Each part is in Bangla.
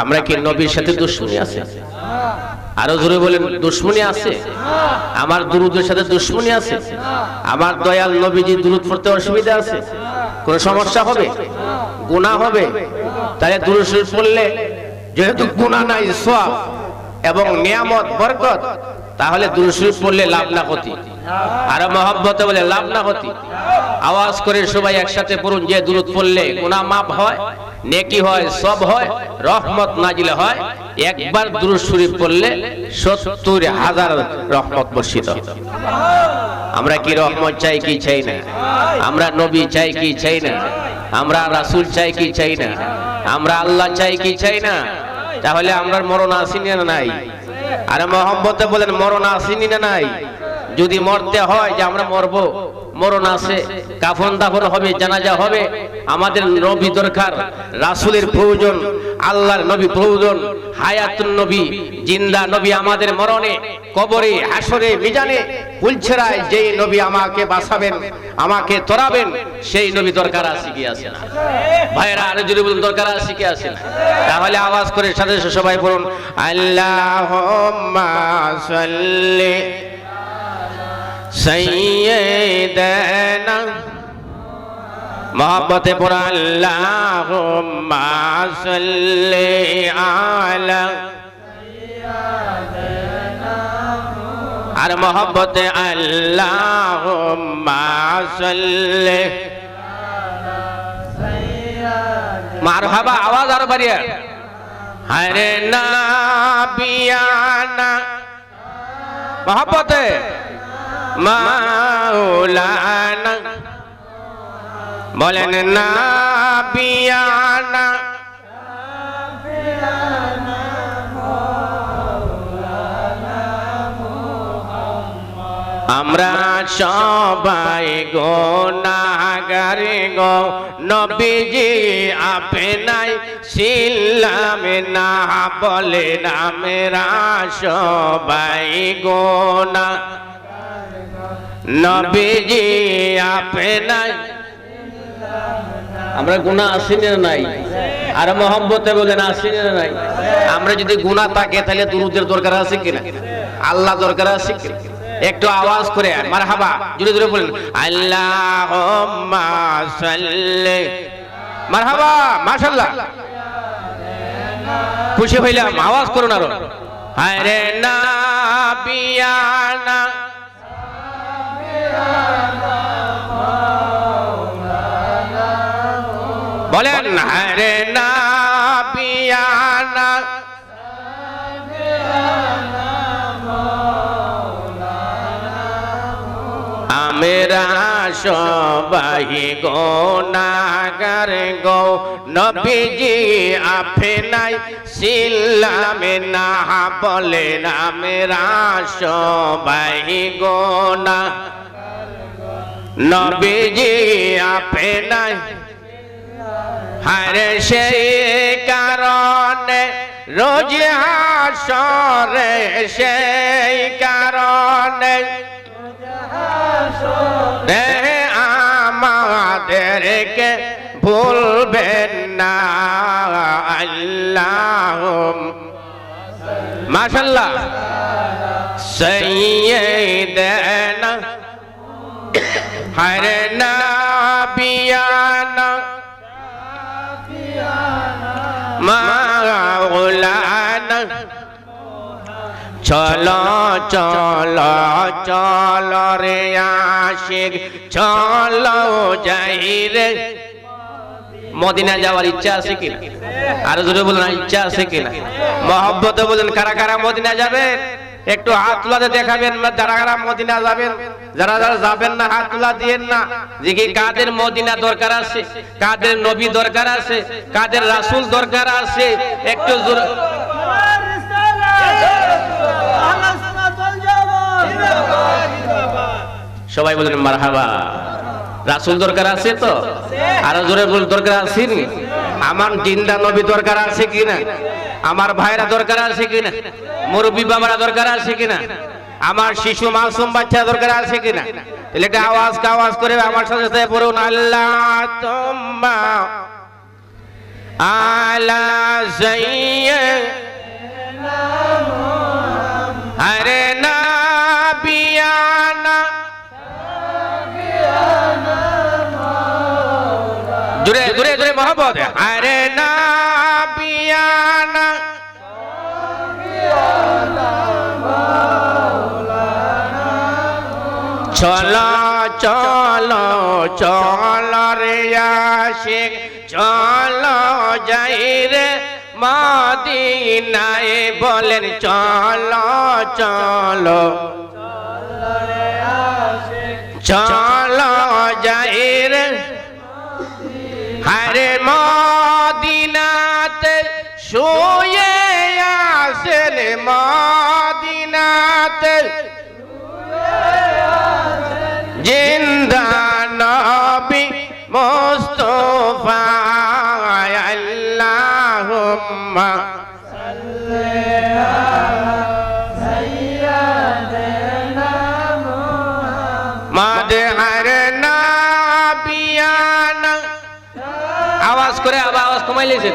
আমরা কি নবীর সাথে দুশ্মনী আছে? আরও জোরে বলেন দুশ্মনী আছে? আমার দুরুদের সাথে দুশ্মনী আছে? আমার দয়াল নবীজি দুরুদ পড়তে অসুবিধা আছে? কোন সমস্যা হবে? গুণা হবে? তাহলে দুরুদ শরীফ পড়লে যেহেতু গুণা নাই সওয়াব এবং নিয়ামত বরকত তাহলে দুরুদ শরীফ পড়লে লাভ না ক্ষতি। আর মহব্বতে বলে, লাভ না ক্ষতি। আওয়াজ করে সবাই একসাথে পড়ুন, যে দূরত পড়লে গুনাহ মাপ হয়, নেকি হয়, সব হয়, রহমত নাজিল হয়। একবার দুরুদ শরীফ পড়লে সত্তর হাজার রহমত বর্ষিত আমরা কি রহমত চাই, কি চাই না? আমরা নবী চাই, কি চাই না? আমরা রাসূল চাই, কি চাই না? আমরা আল্লাহ চাই, কি চাই না? তাহলে আমরা মরণ আসিনি না নাই? আর মোহাম্মতে বলেন মরণ আসিনি না নাই? যদি মরতে হয় যে আমরা মরব, মরণ আছে, কাফন দাফন হবে, জানাজা হবে, আমাদের নবী দরকার, রাসূলের প্রয়োজন, আল্লাহর নবী প্রয়োজন, হায়াতুন নবী, জিন্দা নবী আমাদের মরণে, কবরে আসরে মিজানে পুলছেরায় যেই নবী আমাকে বাঁচাবেন, আমাকে তরাবেন, সেই নবী দরকার আছে কি আছে না? ভাইরা আরও যদি বলুন, দরকার আছে কি আছে না? তাহলে আওয়াজ করে সাথে সবাই বলুন আল্লাহ আল্লাহুম্মা সাল্লি আলা। আর মোহাম্মতে আল্লাহুম্মা সাল্লি। মারহাবা আওয়াজ আর বাড়িয়া। হরে নাবিয়ানা। মোহাম্মতে মাওলানা, বলেন নাবিয়ানা। আমরা সবাই গোনাগারে গো, নবীজি আপনাই ছিলাম না বলে আমরা সবাই গোনা নবীজি আপনাই। আমরা গুণা আসিনি না নাই। আর মোহাম্মতে বলেন আসিনি না নাই। আমরা যদি গুণা থাকে তাহলে দুরুদের দরকার আছে কিনা? আল্লাহ দরকার আছে কিনা? একটু আওয়াজ করে মারহাবা জুড়ে জুড়ে বলেন আল্লাহ মারহাবা মাশাল্লাহ খুশি হইলাম আওয়াজ করুন আরও। হায় রে না বিয়ানা বলেন হরে না পিয়ানা আমেরা সবাই গোনাগার গো, নবীজি আফেনাই সিলামে না বলেন, আমেরা সবাই গোনা নবীজি আফেনাই হরে সেই কারণে রোজ হাসরে সেই কারণে আমাদেরকে ভুলবেন না আল্লাহ মাশাল্লাহ সৈয়দনা হরে নাবিয়ানা মাওলানা চলো চলো চলো রে আশিক, চলো যাই রে। মদিনা যাওয়ার ইচ্ছা আছে কিনা? আরও জোরে বলেন, ইচ্ছা আছে কিনা? মহব্বতে বলেন, কারা কারা মদিনা যাবেন? একটু হাত তুলাতে দেখাবেন যারা যারা মদিনা যাবেন, যারা যারা যাবেন না, হাত তুলা দিয়েন না। যে কি কাদের মদিনা দরকার আছে, কাদের নবী দরকার আছে, কাদের রাসূল দরকার আছে, একটু সবাই বলেন মারহাবা। রাসূল দরকার আছে তো? আরও জোরে দরকার আছে আমার জিন্দা নবী দরকার আছে কিনা আমার ভাইরা দরকার আছে কিনা? মুরব্বী বাবারা দরকার আছে কিনা? আমার শিশু মাসুম বাচ্চা দরকার আছে কিনা? তাহলে একটা আওয়াজ আওয়াজ করে আমার সাথে সাথে পড়ুন আল্লাহ তোমা আলা আরে না বিয়ানা জুড়ে জুড়ে জুড়ে মোহাম্মদ হরে নাবিয়ানা চলো চল চলো রে আসে চলো যাই রে মদিনায়। বলেন চলো চলো। চলো যাই আওয়াজ করে আবার আওয়াজ কমাই লেছে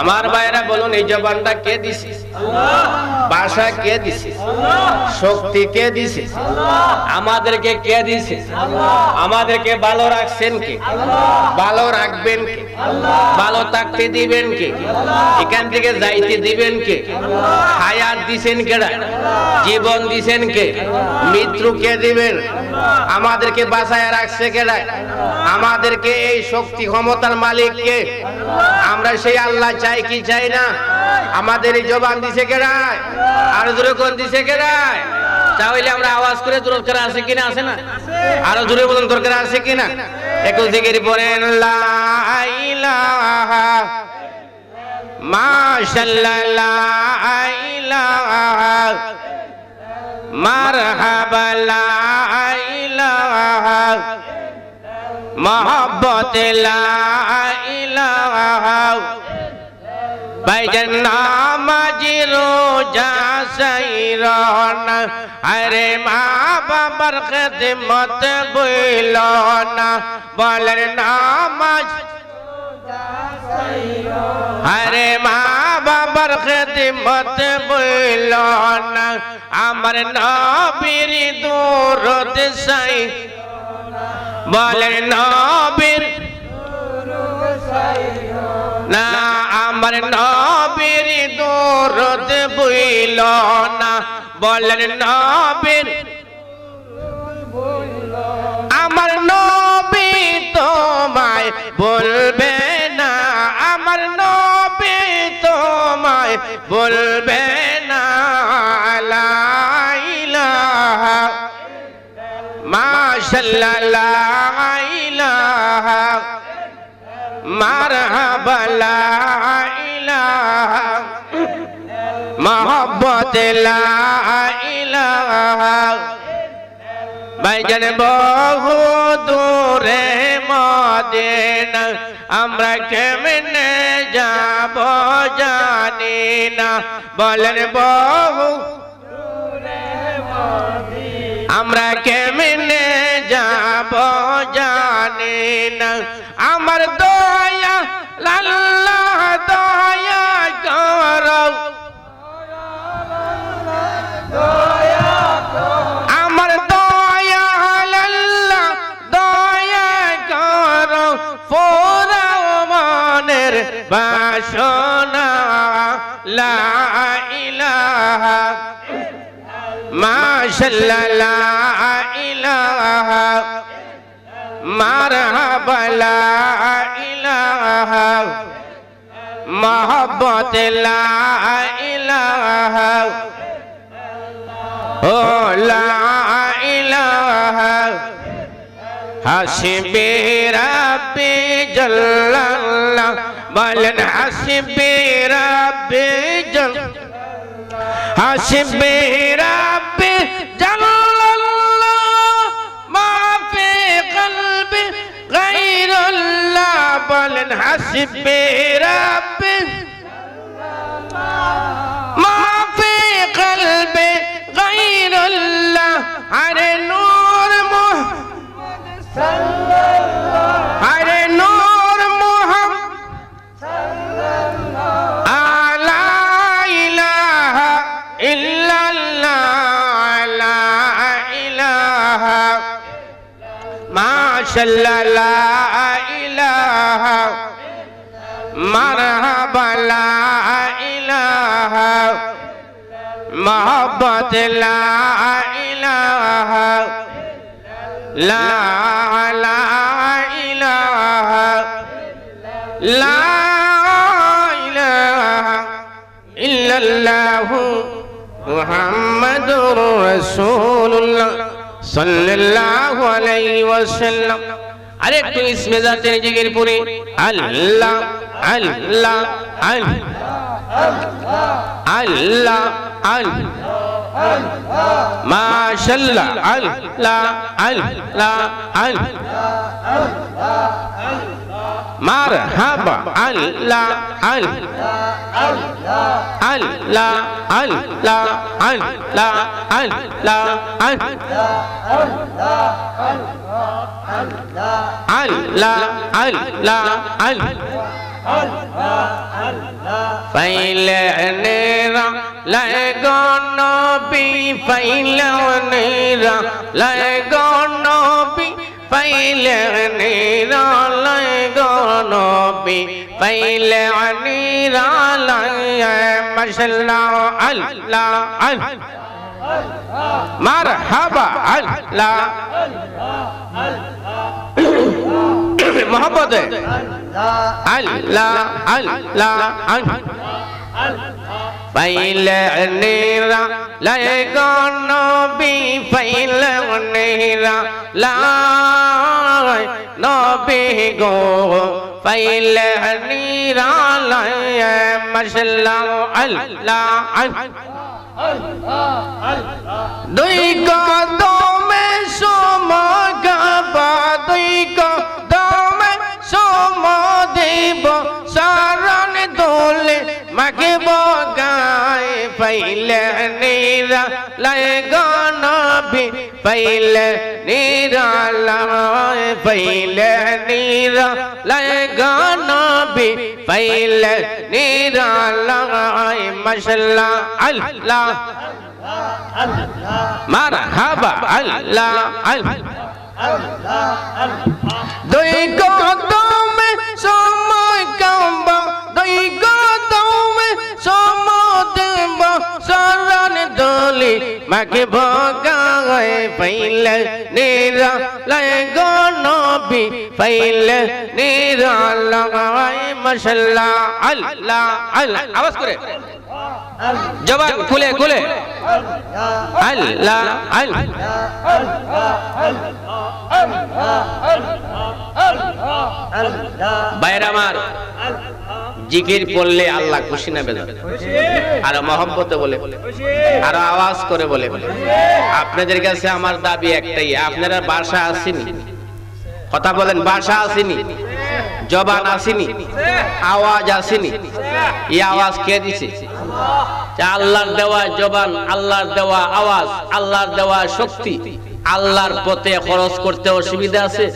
আমার ভাইরা বলুন এই জবানটা কে দিছে? ভাষা কে দিছে? শক্তি কে দিছে? আমাদেরকে কে দিছে? আমাদেরকে ভালো রাখছেন কে? ভালো রাখবেন কে? ভালো থাকতে দিবেন কে? এখান থেকে যাইতে দিবেন কে? হায়াত দিছেন কেডা? জীবন দিছেন কে? মৃত্যু কে দিবেন? আমাদেরকে বাঁচায় রাখছে কেডা? আমাদেরকে এই শক্তি ক্ষমতার মালিক কে? আমরা সেই আল্লাহ চাই কি চাই না? আমাদের এই জবান দিছে কেডায় আর জোরে কোন দিছে কেডায় তাহলে আমরা আওয়াজ করে দরকার আছে কিনা, আছে না? আরও জোরে বলুন দরকার আছে কিনা? একটু জিকির পড়েন মোহাব্বত, লা ইলাহা ভাইজান নামাজি রোজা সাইরন আরে মা বাবার খেদমত বইল না বলেন নামাজ আরে মা বাবার খেদমত বইল না আমার নবীর দূরত সাই বলেন নবীর না আমার নবীর দূরত বইল না, বলেন নবীর আমার নবী তোমায় বলবে না, আমার নবী তোমায় বলবে না, লা ইলাহা মাশাআল্লাহ লা ইলাহা মোহাব্বত লা ইলাহা ভাইজান বহু দূরে মদিনা, আমরা কেমনে যাব জানি না। বলেন, বহু আমরা কেমনে যাব জানি না। আমার দয়া লাল্লাহ দয়া করো আমার দয়া লাল্লাহ দয়া করো ফোরাও মনের বাসনা। লা ইলাহা মাশাল্লাহ, লা ইলাহা মারহাবা লা ইলাহা, মোহাব্বত লা ইলাহা। ও লা ইলাহা। হাসিবি রাব্বি জাল্লাল্লাহ, বলেন হাসিবি রাব্বি জাল হাসিবি حسب ربي ما في قلبي غير الله. على نور محمد صلى الله على نور محمد صلى الله لا إله إلا الله. لا إله. ما شاء الله. لا إله. মারহাবালা ইলাহা محبت لا إله لا لا إله لا إله إلا الله محمد رسول الله صلى الله عليه وسلم আরেকটু ইসমে যাচ্ছে জিকির পরে আল্লাহ আল্লাহ আল্লাহ আল্লাহ আল্লাহ। মাশাল্লাহ আল্লাহ আল্লাহ আল্লাহ মারহাবা আল্লাহ আল্লাহ আল্লাহ আল্লাহ আল্লাহ আল্লাহ আল্লাহ আল্লাহ আল্লাহ ফাইলে নেরা লাগো নবী ফাইলে নেরা লাগো নবী ফাইলে নেরা লাগো নবী ফাইলে নেরা লাগে মাশাল্লাহ আল্লাহ আল্লাহ। मोहब्बत है अल्लाह अल्लाह अल्लाह पहले नेरा लगो नबी पहले नेरा लाए नबी गो पहले नेरा लाए मसला अल्लाह दुई को दो में सोमा गबा दुई को দোলে মাকে বগায় পাইলে নিরা, লয় গনবি পাইলে নিরা, লয় পাইলে নিরা, লয় গনবি পাইলে নিরা, লয় মশলা আল্লাহ, মারহাবা, আল্লাহ আল্লাহ। দুই কদমে সময় কাম্ব, দুই মাকে ভগায় পাইলে নিরা লয় গনবি পাইলে নিরা লাগায় মশলা আল্লাহ আল্লাহ আওয়াজ করে। জবান, খুলে খুলে। আল্লাহ বাইরে আমার, জিকির পড়লে আল্লাহ খুশি না বেদা আর মহব্বতে বলে, আর আওয়াজ করে বলে। আপনাদের কাছে আমার দাবি একটাই, আপনারা বাসা আসেনি। কথা বলেন, বাসা আসেনি। জবান আসেনি। আওয়াজ আসেনি। এই আওয়াজ কে দিছে? আল্লাহর দেওয়া জবান, আল্লাহর দেওয়া আওয়াজ, আল্লাহর দেওয়া শক্তি, আল্লাহর পথে খরচ করতে অসুবিধা আছে?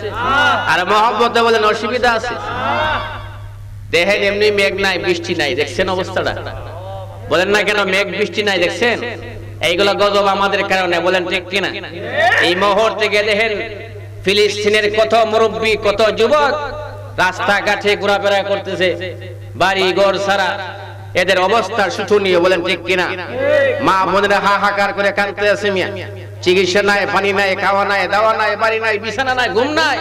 আর মহব্বতে বলেন অসুবিধা আছে। দেখেন এমনি মেঘ নাই, বৃষ্টি নাই, দেখছেন অবস্থাটা? বলেন না কেন মেঘ, বৃষ্টি নাই, দেখছেন? এইগুলো গজব আমাদের কারণে, বলেন ঠিক কিনা? এই মুহূর্তে গিয়ে দেখেন ফিলিস্তিনের কত মুরব্বী, কত যুবক রাস্তাঘাটে ঘোরাফেরা করতেছে বাড়ি ঘর সারা এদের অবস্থা শোচনীয় বলেন ঠিক কিনা? মা বোনেরা হাহাকার করে কাঁদতে আছে মিয়া। চিকিৎসা নাই, পানি নাই, খাওয়া নাই, দাওয়া নাই, বাড়ি নাই, বিছানা নাই, ঘুম নাই।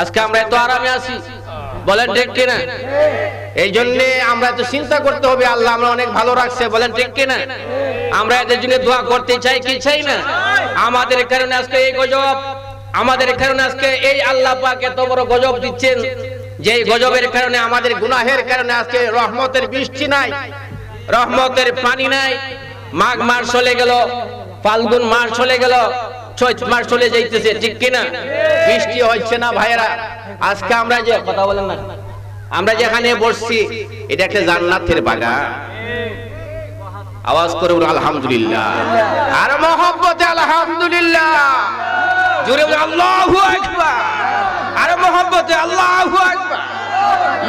আজকে আমরা এত আরামে আছি। বলেন ঠিক কিনা? এই জন্য আমরা তো চিন্তা করতে হবে, আল্লাহ আমরা অনেক ভালো রাখছে, বলেন ঠিক কিনা? আমরা এদের জন্য দোয়া করতে চাই কি চাই না? আমাদের কারণে আজকে এই গজব, আমাদের কারণে আজকে এই আল্লাহ পাক এত বড় গজব দিচ্ছেন। যে গজবের কারণে, আমাদের গুনাহের কারণে আজকে রহমতের বৃষ্টি নাই, রহমতের পানি নাই। মাঘ মাস চলে গেল, ফাল্গুন মাস চলে গেল, চৈত মাস চলে যাইতেছে, ঠিক কিনা? বৃষ্টি হচ্ছে না ভাইরা আজকে আমরা যে কথা বলেন না। আমরা যেখানে বসছি, এটা একটা জান্নাতের বাগান। আওয়াজ করে আলহামদুলিল্লাহ। আর মহব্বতে আলহামদুলিল্লাহ। বলুন, আল্লাহু আকবার। আর মহব্বতে আল্লাহু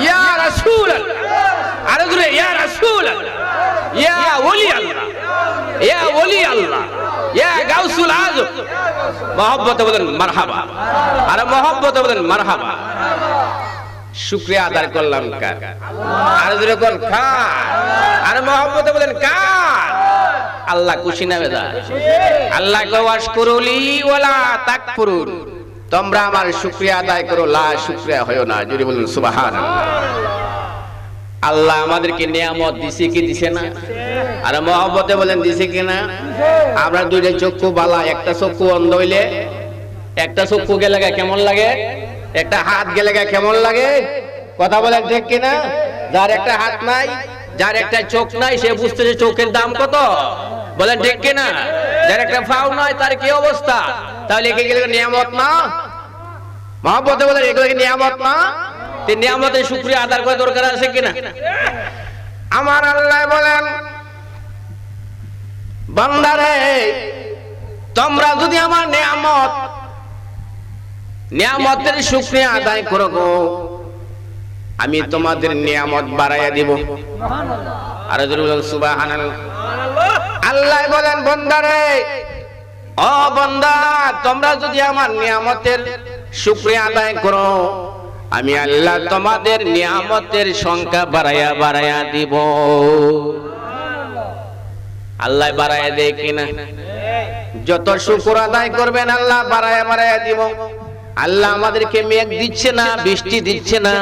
ইয়া রাসূল আর জোরে, ইয়া রাসূল ইয়া ওলি আল্লাহ ইয়া ওলি আল্লাহ ইয়া গাউসুল আজম। মহব্বতে বলেন মারহাবা। আর মহব্বতে বলেন মারহাবা। শুক্রিয়া আদায় করলাম কার? আর যদি কোন খান আর মহব্বতে বলেন কার? আল্লাহ খুশি না বেদা আল্লাহ ওয়াশ করুলি ওয়ালা তাকফুরুন। তোমরা আমার শুক্রিয়া আদায় করো, লা শুক্রিয়া হয়ো না। যদি বলুন সুবহানাল্লাহ। আল্লাহ আমাদেরকে নিয়ামত দিছে কি দিছে না? আর মহব্বতে বলেন, দিছে কি না? আমরা দুইটা চক্ষু বালা, একটা চক্ষু অন্ধ হইলে, একটা চক্ষু গেলে কেমন লাগে? একটা হাত গেলে কেমন লাগে? কথা বলেন ঠিক কিনা যার একটা হাত নাই, যার একটা চোখ নাই, সে বুঝতেছে চোখের দাম কত? বলেন ঠিক কিনা যার একটা ফাউ নাই, তার কি অবস্থা? তাহলে একে গেলে নিয়ামত না? মহব্বতে বলেন এগুলো কি নিয়ামত না নিয়ামতের শুক্রিয়া আদার করে দরকার আছে কিনা? আমার আল্লাহ বলেন বান্দারে তোমরা যদি আমার নিয়ামত নিয়ামতের শুক্রিয়া আদায় করো গো আমি তোমাদের নিয়ামত বাড়াইয়া দিব। আর আল্লাহ বলেন বন্দারে ও বন্দা তোমরা যদি আমার নিয়ামতের শুক্রিয়া আদায় করো। আমি আল্লাহ তোমাদের নিয়ামতের সংখ্যা বাড়াইয়া বাড়াইয়া দিব। আল্লাহ বাড়াইয়া দেয় কিনা? যত শুকুর আদায় করবেন আল্লাহ বাড়াইয়া বাড়াইয়া দিব। আল্লাহ আমাদেরকে মেঘ দিচ্ছে না, বৃষ্টি দিচ্ছে না,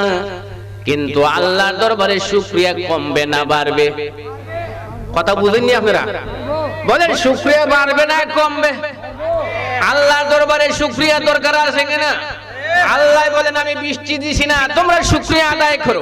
কিন্তু আল্লাহর দরবারে শুক্রিয়া কমবে না, বাড়বে। কথা বুঝেননি আপনারা? বলেন, শুক্রিয়া বাড়বে না, কমবে। আল্লাহর দরবারে শুক্রিয়া দরকার আছে কিনা? আল্লাহ বলেন, আমি বৃষ্টি দিছি না। তোমরা শুক্রিয়া আদায় করো।